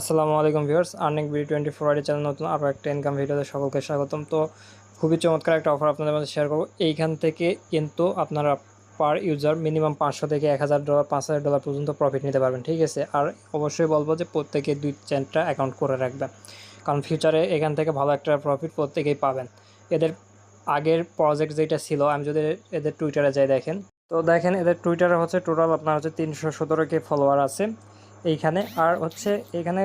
আসসালামু আলাইকুম viewers, earning B twenty four ID channel নতুন আরও একটা ইনকাম ভিডিওতে সকলকে স্বাগতম। তো খুবই চমৎকার একটা অফার আপনাদের মধ্যে শেয়ার করব। এইখান থেকে কিন্তু আপনারা পার ইউজার মিনিমাম পাঁচশো থেকে এক হাজার ডলার পাঁচ হাজার ডলার পর্যন্ত প্রফিট নিতে পারবেন, ঠিক আছে? আর অবশ্যই বলব যে প্রত্যেকে দুই চারটা অ্যাকাউন্ট করে রাখবেন, কারণ ফিউচারে এখান থেকে ভালো একটা প্রফিট প্রত্যেকেই পাবেন। এদের আগের প্রজেক্ট যেটা ছিল, আমি যদি এদের টুইটারে যাই দেখেন, তো দেখেন এদের টুইটারে হচ্ছে টোটাল আপনার হচ্ছে তিনশো সতেরো কে ফলোয়ার আছে। এইখানে। আর হচ্ছে এখানে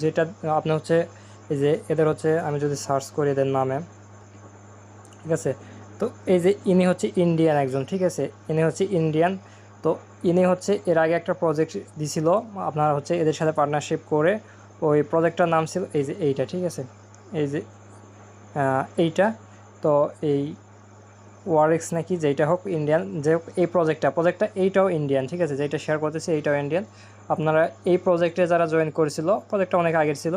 যেটা, আপনি হচ্ছে এই যে এদের হচ্ছে আমি যদি সার্চ করি এদের নামে, ঠিক আছে? তো এই যে ইনি হচ্ছে ইন্ডিয়ান একজন, ঠিক আছে? ইনি হচ্ছে ইন্ডিয়ান তো ইনি হচ্ছে এর আগে একটা প্রজেক্ট দিছিল, আপনারা হচ্ছে এদের সাথে পার্টনারশিপ করে ওই প্রজেক্টটার নাম ছিল এই যে এইটা, ঠিক আছে? এই যে এইটা, তো এই ওয়ারেক্স নাকি যেটা হোক ইন্ডিয়ান যে এই প্রজেক্টটা প্রজেক্টটা এইটাও ইন্ডিয়ান ঠিক আছে? যেটা শেয়ার করতেছি এইটাও ইন্ডিয়ান আপনারা এই প্রজেক্টে যারা জয়েন করেছিল প্রজেক্টটা অনেক আগের ছিল,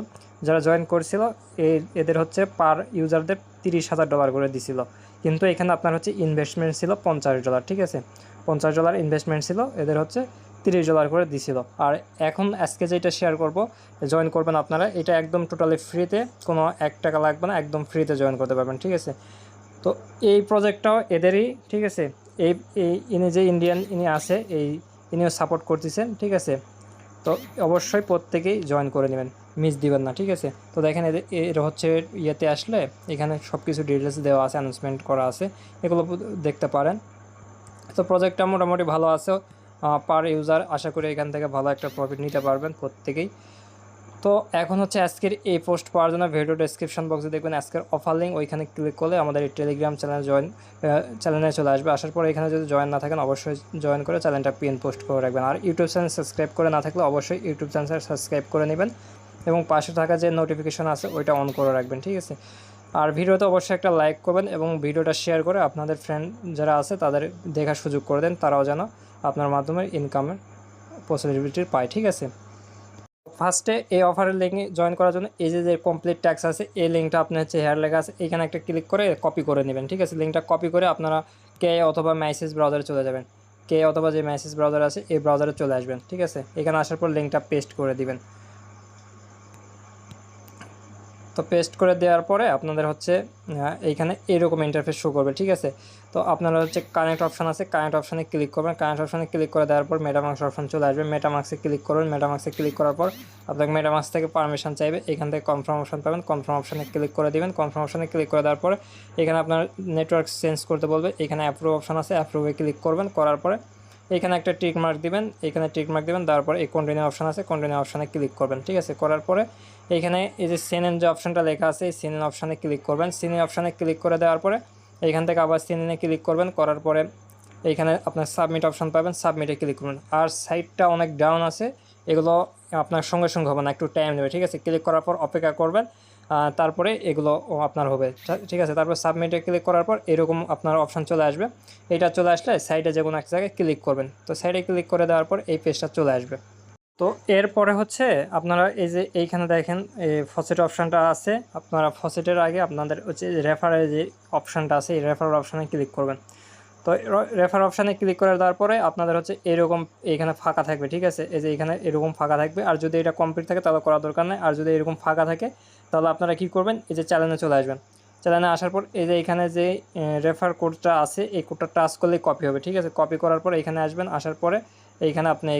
যারা জয়েন করেছিল এদের হচ্ছে পার ইউজারদের তিরিশ হাজার ডলার করে দিছিল। কিন্তু এখানে আপনার হচ্ছে ইনভেস্টমেন্ট ছিল পঞ্চাশ ডলার ঠিক আছে? পঞ্চাশ ডলার ইনভেস্টমেন্ট ছিল, এদের হচ্ছে তিরিশ ডলার করে দিছিল। আর এখন আজকে যেটা শেয়ার করব জয়েন করবেন আপনারা, এটা একদম টোটালি ফ্রিতে কোনো এক টাকা লাগবে না, একদম ফ্রিতে জয়েন করতে পারবেন, ঠিক আছে? তো এই প্রজেক্টটাও এদেরই, ঠিক আছে? এই এই, ইনি যে ইন্ডিয়ান ইনি আছে, এই, ইনিও সাপোর্ট করতেছেন, ঠিক আছে? তো অবশ্যই প্রত্যেকেই জয়েন করে নেবেন মিস দিবেন না, ঠিক আছে? তো দেখেন এদের, এর হচ্ছে ইয়েতে আসলে এখানে সব কিছু ডিটেলস দেওয়া আছে অ্যানাউন্সমেন্ট করা আছে, এগুলো দেখতে পারেন। তো প্রজেক্টটা মোটামুটি ভালো আছে পার ইউজার আশা করি এখান থেকে ভালো একটা প্রফিট নিতে পারবেন প্রত্যেকেই। তো এখন হচ্ছে আজকের এই পোস্ট পাওয়ার জন্য ভিডিও ডেসক্রিপশন বক্সে দেখবেন আজকের অফার লিঙ্ক ওইখানে ক্লিক করলে আমাদের এই টেলিগ্রাম চ্যানেল জয়েন চ্যানেলে চলে আসবে। আসার পর এখানে যদি জয়েন না থাকেন অবশ্যই জয়েন করে চ্যানেলটা পিন পোস্ট করে রাখবেন। আর ইউটিউব চ্যানেল সাবস্ক্রাইব করে না থাকলে অবশ্যই ইউটিউব চ্যানেল সাবস্ক্রাইব করে নেবেন এবং পাশে থাকা যে নোটিফিকেশন আছে, ওইটা অন করে রাখবেন, ঠিক আছে? আর ভিডিওতে অবশ্যই একটা লাইক করবেন এবং ভিডিওটা শেয়ার করে আপনাদের ফ্রেন্ড যারা আছে, তাদের দেখার সুযোগ করে দেন, তারাও যেন আপনার মাধ্যমে ইনকামের পসিবিলিটি পায়, ঠিক আছে? ফার্স্টে এই অফারের লিঙ্কে জয়েন করার জন্য এই যে যে কমপ্লিট ট্যাক্স আছে, এই লিঙ্কটা আপনার হচ্ছে হেয়ার লেগা আছে। এখানে একটা ক্লিক করে কপি করে নেবেন, ঠিক আছে? লিঙ্কটা কপি করে আপনারা কে অথবা মেসেজ ব্রাউজারে চলে যাবেন। কে অথবা যে মেসেজ ব্রাউজার আছে, এই ব্রাউজারে চলে আসবেন, ঠিক আছে? এখানে আসার পর লিঙ্কটা পেস্ট করে দিবেন। তো পেস্ট করে দেওয়ার পরে আপনাদের হচ্ছে আহ, এইখানে এরকম ইন্টারফেস শো করবে ঠিক আছে? তো আপনারা হচ্ছে কানেক্ট অপশন আছে কানেক্ট অপশানে ক্লিক করবেন। কানেক্ট অপশানে ক্লিক করে দেওয়ার পর মেটামাক্স অপশন চলে আসবে। মেটামাক্সে ক্লিক করবেন মেটামাক্সে ক্লিক করার পর আপনাকে মেটামাক্স থেকে পারমিশন চাইবে। এখান থেকে কনফার্ম অপশন পাবেন। কনফার্ম অপশানে ক্লিক করে দিবেন। কনফার্ম অপশানে ক্লিক করে দেওয়ার পরে এখানে আপনার নেটওয়ার্ক চেঞ্জ করতে বলবে। এখানে অ্যাপ্রুভ অপশন আছে। অ্যাপ্রুভে ক্লিক করবেন। করার পরে এখানে একটা টিক মার্ক দিবেন। এখানে টিক মার্ক দিবেন। তারপর এই কন্টিনিউ অপশন আছে। কন্টিনিউ অপশানে ক্লিক করবেন। ঠিক আছে? করার পরে এখানে এই যে সিনেন যে অপশনটা লেখা আছে, এই সিনেন অপশানে ক্লিক করবেন। সিনেন অপশানে ক্লিক করে দেওয়ার পরে এখান থেকে আবার সিনেনে ক্লিক করবেন। করার পরে এইখানে আপনার সাবমিট অপশান পাবেন। সাবমিটে ক্লিক করবেন। আর সাইটটা অনেক ডাউন আছে। এগুলো আপনার সঙ্গে সঙ্গে হবে না, একটু টাইম নেবে, ঠিক আছে? ক্লিক করার পর অপেক্ষা করবেন তারপরে এগুলো আপনার হবে। ঠিক আছে? তারপর সাবমিটে ক্লিক করার পর এরকম আপনার অপশান চলে আসবে। এটা চলে আসলে সাইডে যে কোনো এক জায়গায় ক্লিক করবেন। তো সাইডে ক্লিক করে দেওয়ার পর এই পেজটা চলে আসবে। তো এরপরে হচ্ছে আপনারা এই যে এইখানে দেখেন এই ফসেট অপশানটা আছে। আপনারা ফসেটের আগে আপনাদের হচ্ছে রেফারের যে অপশানটা আছে, এই রেফার অপশানে ক্লিক করবেন। তো রেফার অপশানে ক্লিক করে দেওয়ার পরে আপনাদের হচ্ছে এরকম এখানে ফাঁকা থাকবে, ঠিক আছে? এই যে এখানে এরকম ফাঁকা থাকবে। আর যদি এটা কমপ্লিট থাকে তাহলে করার দরকার নেই। আর যদি এরকম ফাঁকা থাকে তাহলে আপনারা কি করবেন? এই যে চ্যানেলে চলে আসবেন। চ্যানেলে আসার পর এই যে এখানে যে রেফার কোডটা আছে, এই কোডটা টাচ করলেই কপি হবে, ঠিক আছে? কপি করার পর এখানে আসবেন। আসার পরে এইখানে আপনি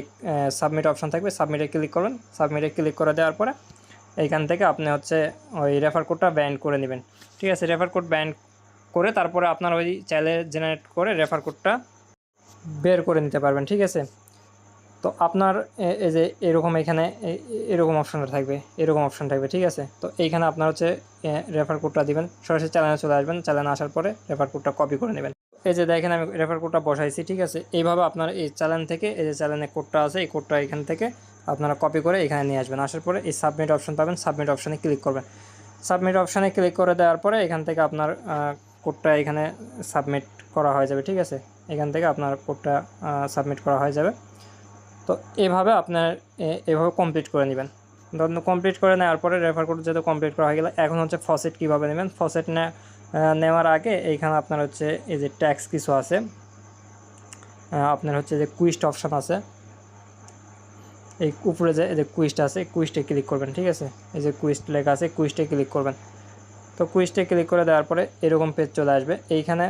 সাবমিট অপশন থাকবে। সাবমিটে ক্লিক করবেন সাবমিটে ক্লিক করে দেওয়ার পরে এইখান থেকে আপনি হচ্ছে ওই রেফার কোডটা ব্যান্ড করে নেবেন। ঠিক আছে রেফার কোড ব্যান্ড করে তারপরে আপনার ওই চ্যানেলে জেনারেট করে রেফার কোডটা বের করে নিতে পারবেন। ঠিক আছে? তো আপনার এই যে এরকম এখানে এরকম অপশনটা থাকবে, এরকম অপশন থাকবে। ঠিক আছে? তো এইখানে আপনার হচ্ছে রেফার কোডটা দিবেন। সরাসরি চ্যানেলে চলে আসবেন। চ্যানেলে আসার পরে রেফার কোডটা কপি করে নেবেন। এই যে দেখেন আমি রেফার কোডটা বসাইছি ঠিক আছে? এইভাবে আপনার এই চ্যানেল থেকে এই যে চ্যানেলে কোডটা আছে এই কোডটা এখান থেকে আপনারা কপি করে এখানে নিয়ে আসবেন। আসার পরে এই সাবমিট অপশন পাবেন সাবমিট অপশানে ক্লিক করবেন। সাবমিট অপশানে ক্লিক করে দেওয়ার পরে এখান থেকে আপনার কোডটা এখানে সাবমিট করা হয়ে যাবে ঠিক আছে? এখান থেকে আপনার কোডটা সাবমিট করা হয়ে যাবে। তো এভাবে আপনার এভাবে কমপ্লিট করে নেবেন। ধরুন কমপ্লিট করে নেওয়ার পরে রেফার কোড যেহেতু কমপ্লিট করা হয়ে গেলে এখন হচ্ছে ফসেট কীভাবে নেবেন? ফসেট নে আহ, নেওয়ার আগে এইখানে আপনার হচ্ছে এই যে ট্যাক্স কিছু আছে আপনার হচ্ছে যে কুইস্ট অপশান আছে। এই উপরে যে, এই যে কুইস্ট আছে কুইস্টে ক্লিক করবেন, ঠিক আছে? এই যে কুইস্ট লেখা আছে কুইস্টে ক্লিক করবেন। তো কুইস্টে ক্লিক করে দেওয়ার পরে এরকম পেজ চলে আসবে। এইখানে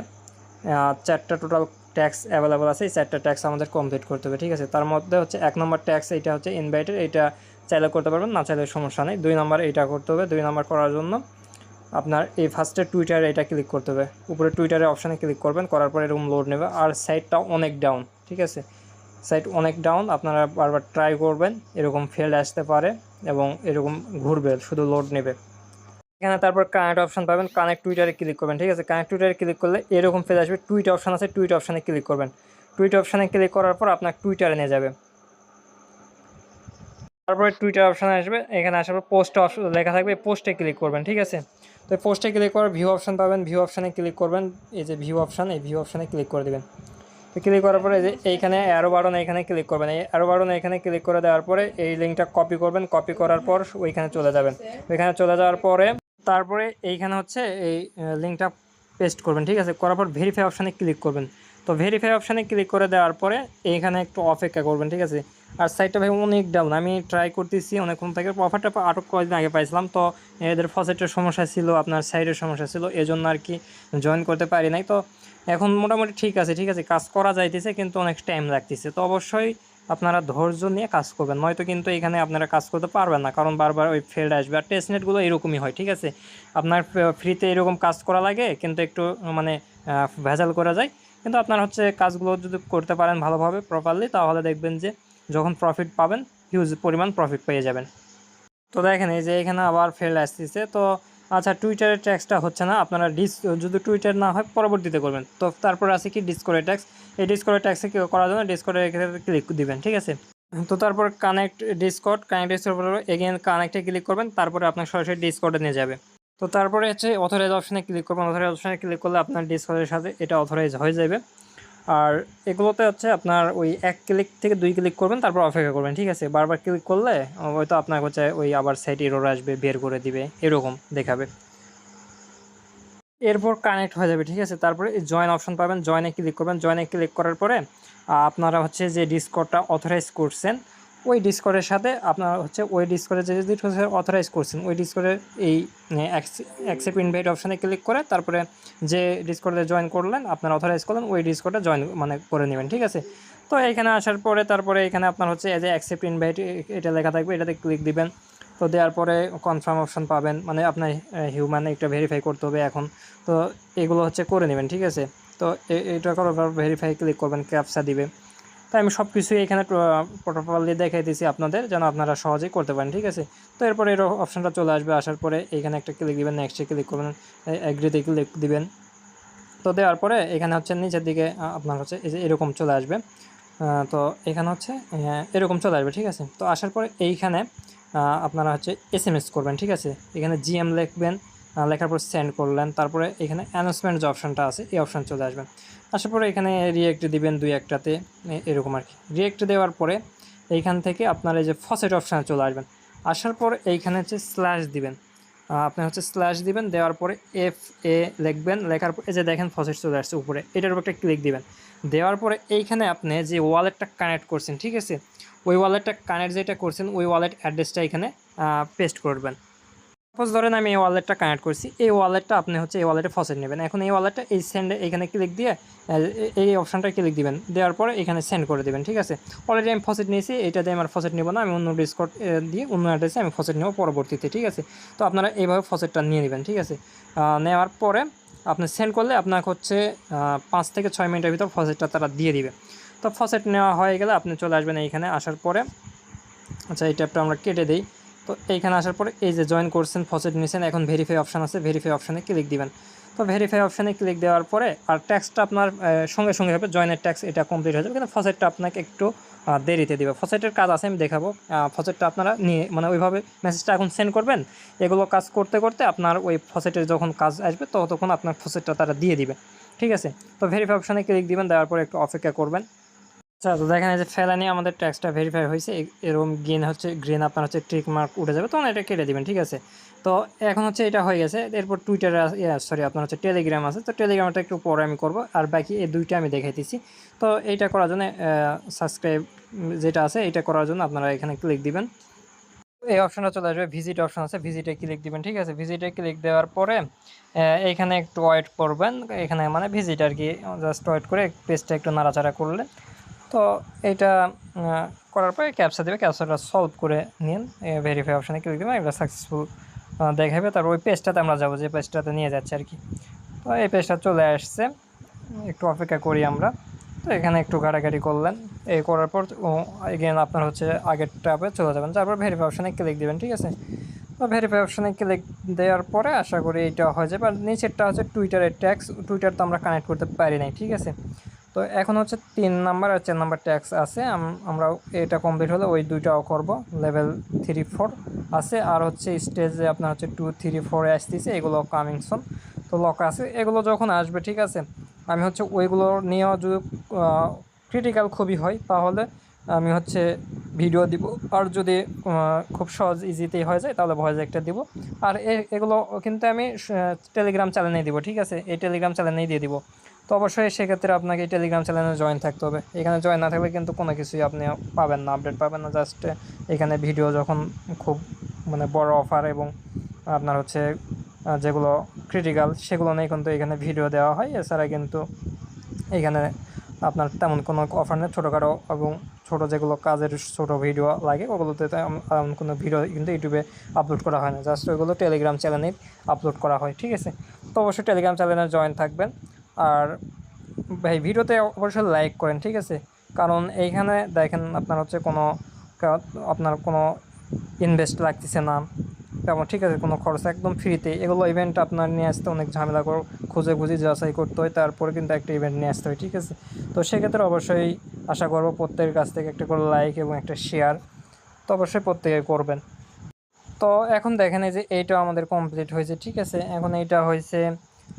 চারটা টোটাল ট্যাক্স অ্যাভেলেবল আছে, এই চারটা ট্যাক্স আমাদের কমপ্লিট করতে হবে, ঠিক আছে? তার মধ্যে হচ্ছে এক নম্বর ট্যাক্স এটা হচ্ছে ইনভাইটেড এটা চাইলে করতে পারবেন, না চাইলে সমস্যা নেই। দুই নম্বর এইটা করতে হবে, দুই নম্বর করার জন্য। আপনার এই ফার্স্টে টুইটারে এটা ক্লিক করতে হবে। উপরে টুইটারে অপশানে ক্লিক করবেন, করার পর এরকম লোড নেবে। আর সাইটটা অনেক ডাউন ঠিক আছে? সাইট অনেক ডাউন আপনারা বারবার ট্রাই করবেন, এরকম ফেল আসতে পারে এবং এরকম ঘুরবে, শুধু লোড নেবে। এখানে তারপর কানেক্ট অপশন পাবেন কানেক্ট টুইটারে ক্লিক করবেন, ঠিক আছে? কানেক্ট টুইটারে ক্লিক করলে এরকম ফেজ আসবে টুইট অপশান আছে টুইট অপশানে ক্লিক করবেন। টুইট অপশানে ক্লিক করার পর আপনার টুইটারে নিয়ে যাবে। তারপরে টুইটার অপশানে আসবে, এখানে আসার পর পোস্ট লেখা থাকবে পোস্টে ক্লিক করবেন, ঠিক আছে? তো পোস্টে ক্লিক করার ভিউ অপশান পাবেন। ভিউ অপশানে ক্লিক করবেন। এই যে ভিউ অপশান এই ভিউ অপশানে ক্লিক করে দেবেন। তো ক্লিক করার পরে যে এইখানে অ্যারো বাটন এখানে ক্লিক করবেন। এই অ্যারো বাটন এখানে ক্লিক করে দেওয়ার পরে এই লিঙ্কটা কপি করবেন। কপি করার পর ওইখানে চলে যাবেন। ওইখানে চলে যাওয়ার পরে তারপরে এইখানে হচ্ছে এই লিঙ্কটা পেস্ট করবেন, ঠিক আছে? করার পর ভেরিফাই অপশানে ক্লিক করবেন। তো ভেরিফাই অপশানে ক্লিক করে দেওয়ার পরে এইখানে একটু অপেক্ষা করবেন, ঠিক আছে? আর সাইটটা ভাই অনেক ডাউন আমি ট্রাই করতেছি, অনেকক্ষণ থেকে অফারটা আরও কয়েকদিন আগে পাইছিলাম, তো এদের ফসেটের সমস্যা ছিল, আপনার সাইডের সমস্যা ছিল, এজন্য আর কি জয়েন করতে পারি নাই। তো এখন মোটামুটি ঠিক আছে ঠিক আছে, কাজ করা যাইতেছে, কিন্তু অনেক টাইম লাগতেছে। তো অবশ্যই আপনারা ধৈর্য নিয়ে কাজ করবেন, নয়তো কিন্তু এখানে আপনারা কাজ করতে পারবেন না, কারণ বারবার ওই ফেল্ড আসবে, আর টেস্ট নেটগুলো এরকমই হয়, ঠিক আছে? আপনার ফ্রিতে এরকম কাজ করা লাগে, কিন্তু একটু মানে ভেজাল করা যায় কিন্তু আপনার হচ্ছে কাজগুলো যদি করতে পারেন ভালোভাবে প্রপারলি তাহলে দেখবেন যে যখন প্রফিট পাবেন হিউজ পরিমাণ প্রফিট পেয়ে যাবেন। তো দেখেন, এই যে এখানে আবার ফেল আসতেছে। তো আচ্ছা টুইটারের ট্যাক্সটা হচ্ছে না, আপনারা ডিস যদি টুইটার না হয়, পরবর্তীতে করবেন। তো তারপর আছে কি ডিসকোরে ট্যাক্স এই ডিসকোরে ট্যাক্সে করার জন্য ডিসকোরে ক্লিক দিবেন, ঠিক আছে? তো তারপর connect discord connect discord again কানেক্টে click করবেন, তারপরে আপনার সরাসরি ডিসকটে নিয়ে যাবে। তো তারপরে হচ্ছে অথরাইজ অপশানে ক্লিক করবেন। অথরাইজ অপশানে ক্লিক করলে আপনার ডিসকটের সাথে এটা অথরাইজ হয়ে যাবে। আর এগুলোতে হচ্ছে আপনার ওই এক ক্লিক থেকে দুই ক্লিক করবেন, তারপর অপেক্ষা করবেন, ঠিক আছে? বারবার ক্লিক করলে হয়তো আপনার হচ্ছে ওই আবার সাইট এরর আসবে, বের করে দিবে, এরকম দেখাবে। এরপর কানেক্ট হয়ে যাবে, ঠিক আছে? তারপরে জয়েন অপশন পাবেন জয়েনে ক্লিক করবেন। জয়েনে ক্লিক করার পরে আপনারা হচ্ছে যে ডিসকোডটা অথরাইজ করছেন ওই ডিসকোডের সাথে আপনারা হচ্ছে ওই ডিসকোডে যে ডিসকোডে অথরাইজ করছেন, ওই ডিসকোডের এই অ্যাকসেপ্ট ইনভাইট অপশানে ক্লিক করে তারপরে যে ডিসকোডে জয়েন করলেন, আপনারা অথরাইজ করলেন, ওই ডিসকোডে জয়েন মানে করে নেবেন, ঠিক আছে? তো এখানে আসার পরে তারপরে এখানে আপনার হচ্ছে এজ এ অ্যাকসেপ্ট ইনভাইট এটা লেখা থাকবে, এটাতে ক্লিক দিবেন। তো দেওয়ার পরে কনফার্ম অপশান পাবেন মানে আপনার হিউম্যান একটা ভেরিফাই করতে হবে এখন। তো এগুলো হচ্ছে করে নেবেন, ঠিক আছে? তো এটা করার পর ভেরিফাই ক্লিক করবেন ক্যাপসা দিবে। তাই আমি সব কিছুই এখানে প্রপারলি দেখাই দিয়েছি আপনাদের, যেন আপনারা সহজেই করতে পারেন, ঠিক আছে? তো এরপরে এর অপশানটা চলে আসবে, আসার পরে এখানে একটা ক্লিক দিবেন নেক্সটে ক্লিক করবেন এগ্রিতে ক্লিক দিবেন। তো দেওয়ার পরে এখানে হচ্ছে নিচের দিকে আপনার হচ্ছে এই যে এরকম চলে আসবে। তো এখানে হচ্ছে এরকম চলে আসবে, ঠিক আছে? তো আসার পরে এইখানে আপনারা হচ্ছে এস করবেন, ঠিক আছে? এখানে জিএম লিখবেন লেখার পর সেন্ড করলেন। তারপরে এখানে অ্যানাউন্সমেন্ট যে অপশনটা আছে, এই অপশান চলে আসবেন আসার পরে এখানে রিয়েক্ট দিবেন দুই একটাতে এরকম আর কি। রিয়েক্ট দেওয়ার পরে এইখান থেকে আপনার এই যে ফসেট অপশানে চলে আসবেন। আসার পর এইখানে হচ্ছে স্ল্যাশ দিবেন। আপনি হচ্ছে স্ল্যাশ দিবেন, দেওয়ার পরে এফ এ লিখবেন। লেখার পর এই যে দেখেন ফসেট চলে আসছে উপরে, এটার উপর একটা ক্লিক দিবেন। দেওয়ার পরে এইখানে আপনি যে ওয়ালেটটা কানেক্ট করছেন, ঠিক আছে? ওই ওয়ালেটটা কানেক্ট যেটা করছেন, ওই ওয়ালেট অ্যাড্রেসটা এখানে পেস্ট করবেন। সাপোজ ধরেন আমি এই ওয়ালেটটা কানেক্ট করছি, এই ওয়ালেটটা আপনি হচ্ছে এই ওয়ালেটে ফসেট নেবেন। এখন এই ওয়ালেটটা এই সেন্ডে এখানে ক্লিক দিয়ে এই অপশানটা ক্লিক দিবেন। দেওয়ার পরে এখানে সেন্ড করে দেবেন, ঠিক আছে? অলরেডি আমি ফসেট নিয়েছি এটা দিয়ে আমার ফসেট নেব না, আমি অন্য ডিসকট দিয়ে অন্য অ্যাড্রেসে আমি ফসেট নেব পরবর্তীতে, ঠিক আছে? তো আপনারা এইভাবে ফসেটটা নিয়ে নেবেন, ঠিক আছে? নেওয়ার পরে আপনি সেন্ড করলে আপনাকে হচ্ছে পাঁচ থেকে ছয় মিনিটের ভিতর ফসেটটা তারা দিয়ে দিবে। তো ফসেট নেওয়া হয়ে গেলে আপনি চলে আসবেন এইখানে, আসার পরে আচ্ছা এই ট্যাপটা আমরা কেটে দিই। তো এইখানে আসার পরে এই যে জয়েন করছেন ফসেট নিয়েছেন এখন ভেরিফাই অপশান আছে ভেরিফাই অপশানে ক্লিক দিবেন। তো ভেরিফাই অপশানে ক্লিক দেওয়ার পরে আর ট্যাক্সটা আপনার সঙ্গে সঙ্গে হবে জয়েনের ট্যাক্স এটা কমপ্লিট হয়ে যাবে, কিন্তু ফসেটটা আপনাকে একটু দেরিতে দিবে। ফসেটের কাজ আছে, আমি দেখাবো। ফসেটটা আপনারা নিয়ে মানে ওইভাবে মেসেজটা এখন সেন্ড করবেন, এগুলো কাজ করতে করতে আপনার ওই ফসেটের যখন কাজ আসবে, ততক্ষণ আপনার ফসেটটা তারা দিয়ে দিবে। ঠিক আছে? তো ভেরিফাই অপশানে ক্লিক দিবেন, দেওয়ার পরে একটু অপেক্ষা করবেন। আচ্ছা তো দেখেন এই যে ফেলানি আমাদের ট্যাক্সটা ভেরিফাই হয়েছে এরকম গ্রিন হচ্ছে গ্রিন আপনার হচ্ছে ট্রিক মার্ক উঠে যাবে, তখন এটা কেটে দিবেন, ঠিক আছে? তো এখন হচ্ছে এটা হয়ে গেছে, এরপর টুইটারে সরি আপনার হচ্ছে টেলিগ্রাম আছে, তো টেলিগ্রামটা একটু পরে আমি করব, আর বাকি এই দুইটা আমি দেখাইতেছি। তো এইটা করার জন্য সাবস্ক্রাইব যেটা আছে এটা করার জন্য আপনারা এখানে ক্লিক দিবেন। এই অপশনটা চলে আসবে ভিজিট অপশন আছে ভিজিটে ক্লিক দিবেন, ঠিক আছে? ভিজিটে ক্লিক দেওয়ার পরে এইখানে একটু ওয়েট করবেন, এখানে মানে ভিজিট আর কি জাস্ট ওয়েট করে পেজটা একটু নাড়াচাড়া করলে। তো এটা করার পরে ক্যাপসা দেবে ক্যাপসাটা সলভ করে নিন ভেরিফাই অপশানে ক্লিক দেবেন এটা সাকসেসফুল দেখাবে। তারপর ওই পেজটাতে আমরা যাব, যে পেজটাতে নিয়ে যাচ্ছে আর কি। তো এই পেজটা চলে আসছে। একটু অপেক্ষা করি আমরা। তো এখানে একটু ঘাটাঘাটি করলেন। এই করার পর এগেন আপনার হচ্ছে আগের ট্যাবে চলে যাবেন। তারপর ভেরিফাই অপশানে ক্লিক দেবেন, ঠিক আছে? তো ভেরিফাই অপশানে ক্লিক দেওয়ার পরে আশা করি এটা হয়ে যাবে। আর নিচেরটা হচ্ছে টুইটারের ট্যাক্স টুইটার তো আমরা কানেক্ট করতে পারি নাই, ঠিক আছে? তো এখন হচ্ছে তিন নাম্বার আর চার নাম্বার ট্যাক্স আছে। আম- আমরা এটা কমপ্লিট হলে ওই দুইটাও করব। লেভেল থ্রি ফোর আছে। আর হচ্ছে স্টেজে আপনার হচ্ছে টু থ্রি ফোরে আসতেছে, এগুলো কামিং সন তো লক আছে। এগুলো যখন আসবে, ঠিক আছে, আমি হচ্ছে ওইগুলো নিয়েও যদি ক্রিটিক্যাল খুবই হয়, তাহলে আমি হচ্ছে ভিডিও দিব। আর যদি খুব সহজ ইজিতেই হয়ে যায়, তাহলে ভয়েস একটা দিব। আর এগুলো কিন্তু আমি টেলিগ্রাম চ্যানেলেই দিব, ঠিক আছে? এই টেলিগ্রাম চ্যানেলেই দিয়ে দিব। তো অবশ্যই সেক্ষেত্রে আপনাকে টেলিগ্রাম চ্যানেলে জয়েন থাকতে হবে। এখানে জয়েন না থাকলে কিন্তু কোনো কিছুই আপনি পাবেন না আপডেট পাবেন না। জাস্ট এখানে ভিডিও যখন খুব মানে বড় অফার এবং আপনার হচ্ছে যেগুলো ক্রিটিক্যাল সেগুলো নিয়ে কিন্তু এখানে ভিডিও দেওয়া হয়। এছাড়া কিন্তু এখানে আপনার তেমন কোনো অফার নেই। ছোটোখাটো এবং ছোটো যেগুলো কাজের ছোটো ভিডিও লাগে, ওগুলোতে কোনো ভিডিও কিন্তু ইউটিউবে আপলোড করা হয় না। জাস্ট ওইগুলো টেলিগ্রাম চ্যানেলে আপলোড করা হয়, ঠিক আছে? তো অবশ্যই টেলিগ্রাম চ্যানেলে জয়েন থাকবেন। আর ভাই, ভিডিওতে অবশ্যই লাইক করেন, ঠিক আছে? কারণ এইখানে দেখেন আপনার হচ্ছে কোনো আপনার কোনো ইনভেস্ট লাগতেছে না। তেমন, ঠিক আছে? কোনো খরচ একদম ফ্রিতে এগুলো ইভেন্ট আপনার নিয়ে আসতে অনেক ঝামেলা করে খুঁজে খুঁজে যাচাই করতে হয়, তারপরে কিন্তু একটা ইভেন্ট নিয়ে আসতে হয়, ঠিক আছে? তো সেক্ষেত্রে অবশ্যই আশা করব প্রত্যেকের কাছ থেকে একটা করে লাইক এবং একটা শেয়ার তো অবশ্যই প্রত্যেকে করবেন। তো এখন দেখেন এই যে এইটা আমাদের কমপ্লিট হয়েছে, ঠিক আছে? এখন এইটা হয়েছে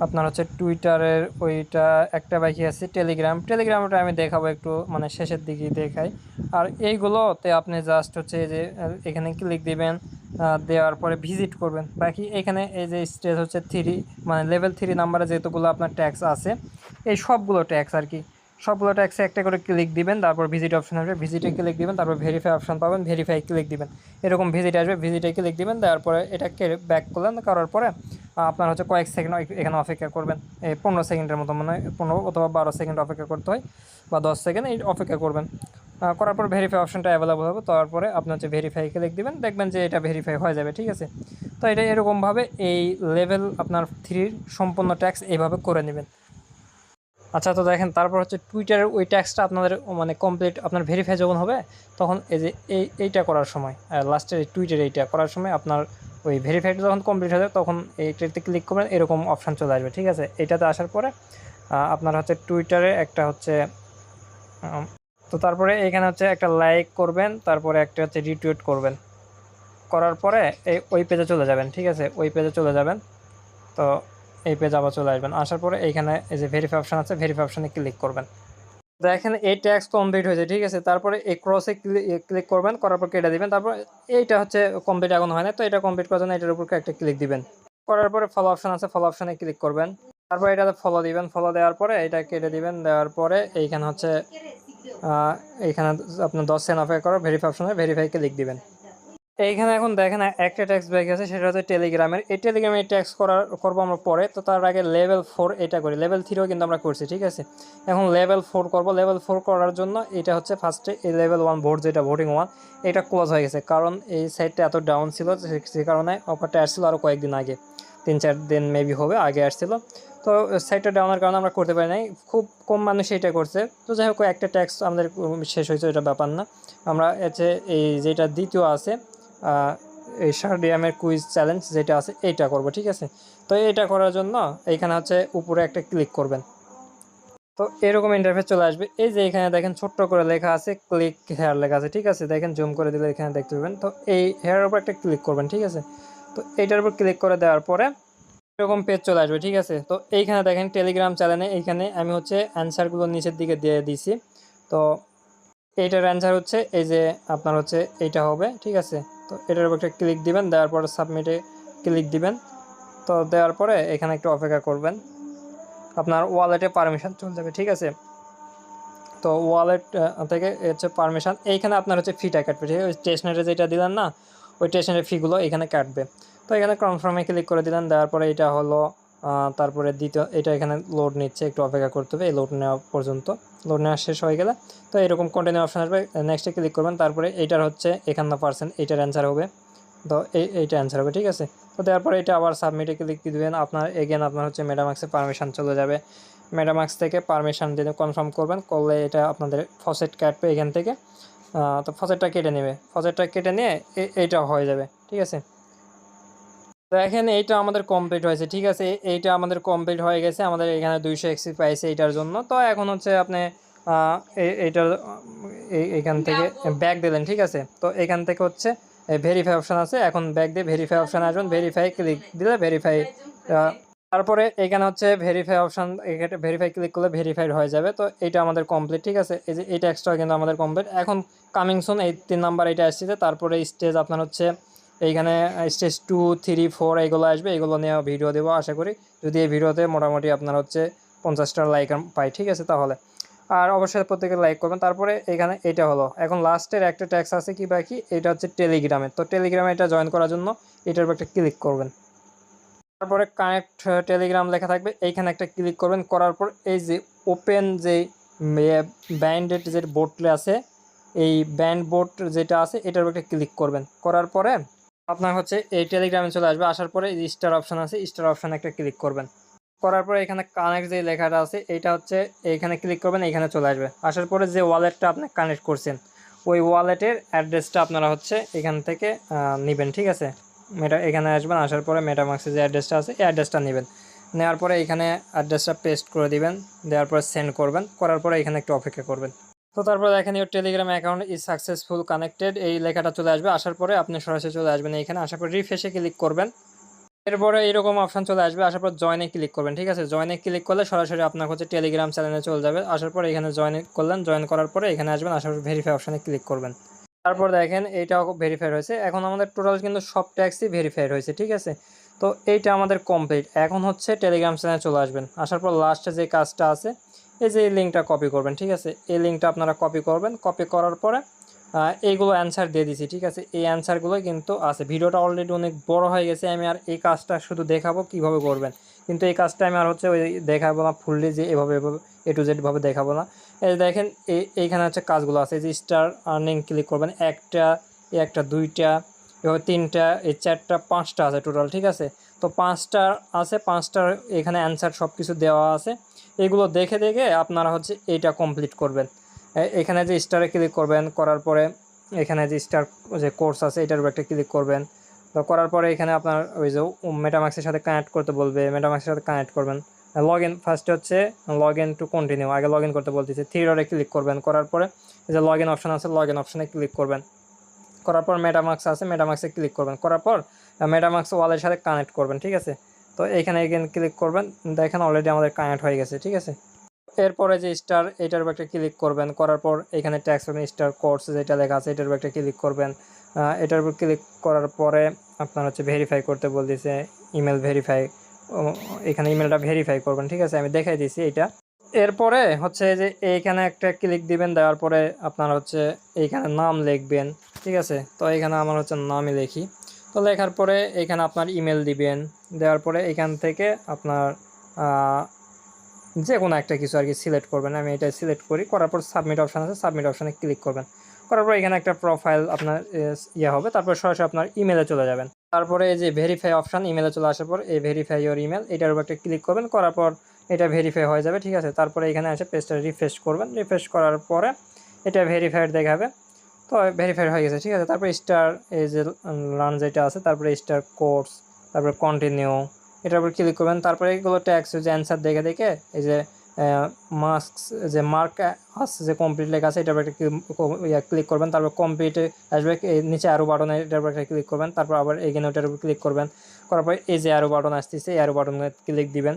আপনার হচ্ছে টুইটারের ওইটা একটা বাকি আছে টেলিগ্রাম টেলিগ্রামটা আমি দেখাবো একটু মানে শেষের দিকেই দেখাই। আর এইগুলোতে আপনি জাস্ট হচ্ছে যে এখানে ক্লিক দিবেন দেওয়ার পরে ভিজিট করবেন। বাকি এখানে এই যে স্টেজ হচ্ছে থ্রি মানে লেভেল থ্রি নাম্বারে যেহেতুগুলো আপনার ট্যাক্স আছে, এই সবগুলো ট্যাক্স আর কি। সবগুলো ট্যাক্সে একটা করে ক্লিক দিবেন, তারপর ভিজিট অপশন আসবে। ভিজিটে ক্লিক দিবেন, তারপর ভেরিফাই অপশন পাবেন ভেরিফাই ক্লিক দিবেন। এরকম ভিজিট আসবে ভিজিটে ক্লিক দিবেন, তারপরে এটাকে ব্যাক করলেন, করার পরে আপনার হচ্ছে কয়েক সেকেন্ড এখানে অপেক্ষা করবেন। এই পনেরো সেকেন্ডের মতো মানে পনেরো অথবা বারো সেকেন্ড অপেক্ষা করতে হয়, বা দশ সেকেন্ড এই অপেক্ষা করবেন। করার পর ভেরিফাই অপশনটা অ্যাভেলেবল হবে, তারপরে আপনি হচ্ছে ভেরিফাই ক্লিক দিবেন, দেখবেন যে এটা ভেরিফাই হয়ে যাবে, ঠিক আছে? তো এটা এরকমভাবে এই লেভেল আপনার থ্রির সম্পূর্ণ ট্যাক্স এইভাবে করে নেবেন। আচ্ছা তো দেখেন, তারপর হচ্ছে টুইটারের ওই ট্যাক্সটা আপনাদের মানে কমপ্লিট আপনার ভেরিফাই যখন হবে, তখন এই যে এই, এইটা করার সময় লাস্টের টুইটার এইটা করার সময় আপনার ওই ভেরিফাইটা যখন কমপ্লিট যাবে, তখন এইটাতে ক্লিক করবেন, এরকম অপশান চলে আসবে, ঠিক আছে? এটাতে আসার পরে আপনার হচ্ছে টুইটারে একটা হচ্ছে তো তারপরে এখানে হচ্ছে একটা লাইক করবেন, তারপরে একটা হচ্ছে রিটুইট করবেন। করার পরে এই ওই পেজে চলে যাবেন, ঠিক আছে? ওই পেজে চলে যাবেন। তো এই পেজ আবার চলে আসবেন। আসার পরে এইখানে এই যে ভেরিফাই অপশন আছে ভেরিফাই অপশনে ক্লিক করবেন। দেখেন এই ট্যাক্স কমপ্লিট হয়েছে, ঠিক আছে? তারপরে এই ক্রসে ক্লিক করবেন, করার পর কেটে দিবেন। তারপর এইটা হচ্ছে কমপ্লিট এখন হয় না তো এটা কমপ্লিট করার জন্য এটার উপর একটা ক্লিক দিবেন। করার পরে ফলো অপশন আছে ফলো অপশনে ক্লিক করবেন। তারপর এটাতে ফলো দিবেন। ফলো দেওয়ার পরে এটা কেটে দিবেন। দেওয়ার পরে এইখানে হচ্ছে এইখানে আপনার দশ সেকেন্ড অপেক্ষা করো ভেরিফাই অপশনে ভেরিফাই ক্লিক দিবেন। এইখানে এখন দেখেন, একটা ট্যাক্স ব্যাগ আছে, সেটা হচ্ছে টেলিগ্রামের এই টেলিগ্রামে ট্যাক্স করার, করব আমরা পরে। তো তার আগে লেভেল ফোর এটা করি। লেভেল থ্রিও কিন্তু আমরা করছি, ঠিক আছে? এখন লেভেল ফোর করব। লেভেল ফোর করার জন্য এটা হচ্ছে ফার্স্টে এই লেভেল ওয়ান ভোট যেটা ভোটিং ওয়ান এটা ক্লোজ হয়ে গেছে। কারণ এই সাইটটা এত ডাউন ছিল, সে- কারণে অফারটা আসছিল আরও কয়েকদিন আগে। তিন, চার দিন মেবি হবে, আগে আসছিল। তো সাইটটা ডাউনের কারণে আমরা করতে পারি নাই। খুব কম মানুষ এটা করছে। তো যাই হোক, একটা ট্যাক্স আমাদের শেষ হয়েছে এটা ব্যাপার না। আমরা হচ্ছে এই যেটা দ্বিতীয় আছে এই সার্ডিয়ামের কুইজ চ্যালেঞ্জ যেটা আছে, এইটা করব, ঠিক আছে? তো এটা করার জন্য এইখানে হচ্ছে উপরে একটা ক্লিক করবেন। তো এরকম ইন্টারফেস চলে আসবে। এই যে এখানে দেখেন ছোট্ট করে লেখা আছে ক্লিক হেয়ার লেখা আছে, ঠিক আছে? দেখেন জুম করে দিলে এখানে দেখতে পাবেন। তো এই হেয়ারের উপর একটা ক্লিক করবেন, ঠিক আছে? তো এইটার উপর ক্লিক করে দেওয়ার পরে এরকম পেজ চলে আসবে, ঠিক আছে? তো এইখানে দেখেন টেলিগ্রাম চ্যানেলে এইখানে আমি হচ্ছে অ্যান্সারগুলো নিচের দিকে দিয়ে দিয়েছি তো এইটার অ্যান্সার হচ্ছে, এই যে আপনার হচ্ছে এইটা হবে, ঠিক আছে? তো এটার উপর একটা ক্লিক দিবেন, দেওয়ার পরে সাবমিটে ক্লিক দিবেন। তো দেওয়ার পরে এখানে একটু অপেক্ষা করবেন। আপনার ওয়ালেটে পারমিশন চলে যাবে, ঠিক আছে? তো ওয়ালেট থেকে হচ্ছে পারমিশন এইখানে আপনার হচ্ছে ফিটা কাটবে, ঠিক আছে? স্টেশনারি যেটা দিলেন না, ওই স্টেশনারি ফিগুলো এখানে কাটবে। তো এখানে কনফার্মে ক্লিক করে দিলেন, দেওয়ার পরে এটা হলো তারপরে দ্বিতীয়, এটা এখানে লোড নিচ্ছে, একটু অপেক্ষা করতে হবে, এই লোড নেওয়া পর্যন্ত। লোড নেওয়া শেষ হয়ে গেলে, তো এরকম কন্টিনিউ অপশান আসবে নেক্সটে ক্লিক করবেন, তারপরে এইটার হচ্ছে একান্ন পার্সেন্ট এইটার অ্যান্সার হবে। তো এই, এইটা অ্যান্সার হবে, ঠিক আছে? তো দেওয়ার পরে এটা আবার সাবমিটে ক্লিক দিবেন, আপনার এগেন আপনার হচ্ছে মেডামাক্সে পারমিশন চলে যাবে। মেডামাক্স থেকে পারমিশন দিলে কনফার্ম করবেন, করলে এটা আপনাদের ফসেট কাটবে এখান থেকে। তো ফসেটটা কেটে নেবে। ফসেটটা কেটে নিয়ে এইটা হয়ে যাবে, ঠিক আছে? দেখেন এইটা আমাদের কমপ্লিট হয়েছে, ঠিক আছে? এইটা আমাদের কমপ্লিট হয়ে গেছে, আমাদের এখানে দুইশো এক্সি পাইছে এইটার জন্য। তো এখন হচ্ছে আপনি এইটার এইখান থেকে ব্যাক দিলেন, ঠিক আছে? তো এখান থেকে হচ্ছে ভেরিফাই অপশান আছে, এখন ব্যাক দিয়ে ভেরিফাই অপশান আসবেন ভেরিফাই ক্লিক দিলে ভেরিফাই তারপরে এখানে হচ্ছে ভেরিফাই অপশান এখানে ভেরিফাই ক্লিক করলে ভেরিফাইড হয়ে যাবে। তো এটা আমাদের কমপ্লিট ঠিক আছে? এই যে এই ট্যাক্সটাও কিন্তু আমাদের কমপ্লিট এখন কামিং সুন এই তিন নাম্বার এটা আসছে তারপরে স্টেজ আপনার হচ্ছে এইখানে স্টেজ টু থ্রি ফোর এইগুলো আসবে, এগুলো নিয়ে ভিডিও দেবো, আশা করি। যদি এই ভিডিওতে মোটামুটি আপনার হচ্ছে পঞ্চাশটা লাইক পাই, ঠিক আছে তাহলে? আর অবশ্যই প্রত্যেকে লাইক করবেন। তারপরে এখানে এটা হলো। এখন লাস্টের একটা ট্যাক্স আছে কি বাকি? এটা হচ্ছে টেলিগ্রামে তো টেলিগ্রামে এটা জয়েন করার জন্য এটার উপর একটা ক্লিক করবেন। তারপরে কানেক্ট টেলিগ্রাম লেখা থাকবে। এইখানে একটা ক্লিক করবেন। করার পর এই যে ওপেন যে ব্যান্ডেড যে বোর্ডটা আছে, এই ব্যান্ড বোর্ড যেটা আছে, এটার উপর একটা ক্লিক করবেন। করার পরে আপনার হচ্ছে এই টেলিগ্রামে চলে আসবে। আসার পরে স্টার অপশন আছে স্টার অপশানে একটা ক্লিক করবেন। করার পরে এখানে কানেক্ট যে লেখাটা আছে, এইটা হচ্ছে এইখানে ক্লিক করবেন এখানে চলে আসবে। আসার পরে যে ওয়ালেটটা আপনি কানেক্ট করছেন, ওই ওয়ালেটের অ্যাড্রেসটা আপনারা হচ্ছে এখান থেকে নেবেন, ঠিক আছে? মেটা এখানে আসবেন, আসার পরে মেটামাক্সের যে অ্যাড্রেসটা আছে, এই অ্যাড্রেসটা নেবেন। নেওয়ার পরে এখানে অ্যাড্রেসটা পেস্ট করে দিবেন, দেওয়ার পরে সেন্ড করবেন, করার পরে এখানে একটু অপেক্ষা করবেন। তো তারপর দেখেন your Telegram account is successful connected এই লেখাটা চলে আসবে। আসার পরে আপনি সরাসরি চলে আসবেন এখানে আসার পর রিফ্রেশে ক্লিক করবেন। এরপরে এরকম অপশন চলে আসবে। আসার পর জয়েনে ক্লিক করবেন, ঠিক আছে? জয়েনে ক্লিক করলে সরাসরি আপনার হচ্ছে টেলিগ্রাম চ্যানেলে চলে যাবে। আসার পর এখানে জয়েন করলেন। জয়েন করার পরে এখানে আসবেন। আসার পর ভেরিফাই অপশানে ক্লিক করবেন। তারপর দেখেন এইটাও ভেরিফাইড হয়েছে। এখন আমাদের টোটাল কিন্তু সব ট্যাক্সই ভেরিফাইড হয়েছে, ঠিক আছে? তো এইটা আমাদের কমপ্লিট এখন হচ্ছে টেলিগ্রাম চ্যানেলে চলে আসবেন। আসার পর লাস্টে যে কাজটা আছে এই যে এই লিঙ্কটা কপি করবেন, ঠিক আছে? এই লিঙ্কটা আপনারা কপি করবেন। কপি করার পরে এইগুলো অ্যান্সার দিয়ে দিছি, ঠিক আছে? এই অ্যান্সারগুলো কিন্তু আছে। ভিডিওটা অলরেডি অনেক বড় হয়ে গেছে, আমি আর এই কাজটা শুধু দেখাবো কীভাবে করবেন। কিন্তু এই কাজটা আমি আর হচ্ছে ওই দেখাবো না ফুললি যে এভাবে এভাবে এ টু জেড ভাবে দেখাবো না। এই দেখেন, এই, এইখানে হচ্ছে কাজগুলো আছে। যে স্টার আর্নিং ক্লিক করবেন, একটা একটা, দুইটা এবার তিনটা, এই চারটা, পাঁচটা আছে টোটাল ঠিক আছে? তো পাঁচটা আছে, পাঁচটার এখানে অ্যান্সার সব কিছু দেওয়া আছে। এগুলো দেখে দেখে আপনারা হচ্ছে এইটা কমপ্লিট করবেন। এখানে যে স্টারে ক্লিক করবেন, করার পরে এখানে যে স্টার যে কোর্স আছে, এটার উপর একটা ক্লিক করবেন। তো করার পরে এখানে আপনার ওই যে মেটামাক্সের সাথে কানেক্ট করতে বলবে মেটামাক্সের সাথে কানেক্ট করবেন। লগ ইন ফার্স্টে হচ্ছে লগ ইন টু কন্টিনিউ আগে লগ ইন করতে বলতেছে। থ্রি ডটে ক্লিক করবেন, করার পরে যে লগ ইন অপশন আছে লগ ইন অপশানে ক্লিক করবেন। করার পর মেটামাক্স আছে মেটামাক্সে ক্লিক করবেন। করার পর মেটামাক্স ওয়ালের সাথে কানেক্ট করবেন, ঠিক আছে? তো এখানে এগেন ক্লিক করবেন। দেখেন অলরেডি আমাদের কানেক্ট হয়ে গেছে, ঠিক আছে? এরপরে যে স্টার এটার উপর একটা ক্লিক করবেন। করার পর এখানে ট্যাক্স স্টার কোর্স যেটা লেখা আছে, এটার উপর একটা ক্লিক করবেন। এটার উপর ক্লিক করার পরে আপনার হচ্ছে ভেরিফাই করতে বলতেছে ইমেল ভেরিফাই এখানে ইমেলটা ভেরিফাই করবেন, ঠিক আছে? আমি দেখাই দিয়েছি এটা। এরপরে হচ্ছে যে এইখানে একটা ক্লিক দিবেন, দেওয়ার পরে আপনার হচ্ছে এইখানে নাম লিখবেন, ঠিক আছে? তো এখানে আমার হচ্ছে নামই লিখি। তো লেখার পরে এখানে আপনার ইমেল দিবেন। দেওয়ার পরে এখান থেকে আপনার যে কোনো একটা কিছু আর কি সিলেক্ট করবেন। আমি এটা সিলেক্ট করি, করার পর সাবমিট অপশান আছে সাবমিট অপশানে ক্লিক করবেন। করার পর এখানে একটা প্রোফাইল আপনার ইয়ে হবে, তারপর সরাসরি আপনার ইমেলে চলে যাবেন। তারপরে এই যে ভেরিফাই অপশান ইমেলে চলে আসার পর এই ভেরিফাই ইওর ইমেল এটার উপর একটা ক্লিক করবেন। করার পর এটা ভেরিফাই হয়ে যাবে, ঠিক আছে? তারপরে এখানে এসে পেজটা রিফ্রেশ করবেন। রিফ্রেশ করার পরে এটা ভেরিফাইড দেখাবে। তো ভেরিফাইড হয়ে গেছে, ঠিক আছে? তারপরে স্টার এই যে রান যেটা আছে, তারপরে স্টার কোর্স তারপরে কন্টিনিউ এটার উপর ক্লিক করবেন। তারপরে এগুলো ট্যাক্স যে অ্যান্সার দেখে দেখে, এই যে মাস্ক যে মার্ক আস, যে কমপ্লিট লেখা আছে, এটার একটা ক্লিক করবেন। তারপর কমপ্লিটে আসবে নিচে আরও বাটন এটার উপর একটা ক্লিক করবেন। তারপর আবার এখানে ওটার উপর ক্লিক করবেন। করার পর এই যে আরও বাটন আসতেছে, এই আরও বাটনে ক্লিক দিবেন।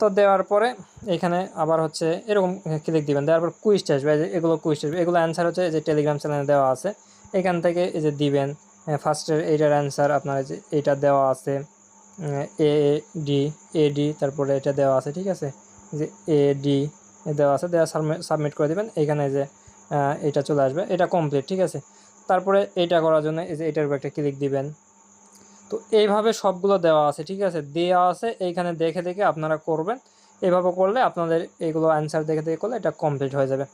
তো দেওয়ার পরে এখানে আবার হচ্ছে এরকম ক্লিক দিবেন। দেওয়ার পর কুইজ আসবে এগুলো কুইজ আসবে এগুলো অ্যান্সার হচ্ছে যে টেলিগ্রাম চ্যানেলে দেওয়া আছে। এখান থেকে এই যে দিবেন ফার্স্টের এইটার অ্যান্সার আপনার যে এইটা দেওয়া আছে এ ডি এ ডি তারপরে এটা দেওয়া আছে, ঠিক আছে? যে এ ডি দেওয়া আছে, দেওয়া সাবমিট করে দেবেন। এইখানে যে এটা চলে আসবে, এটা কমপ্লিট ঠিক আছে? তারপরে এটা করার জন্য এই যে এটার উপর একটা ক্লিক দিবেন। তো এইভাবে সবগুলো দেওয়া আছে, ঠিক আছে? দেওয়া আছে, এইখানে দেখে দেখে আপনারা করবেন। এভাবে করলে আপনাদের এগুলো অ্যান্সার দেখে দেখে করলে এটা কমপ্লিট হয়ে যাবে।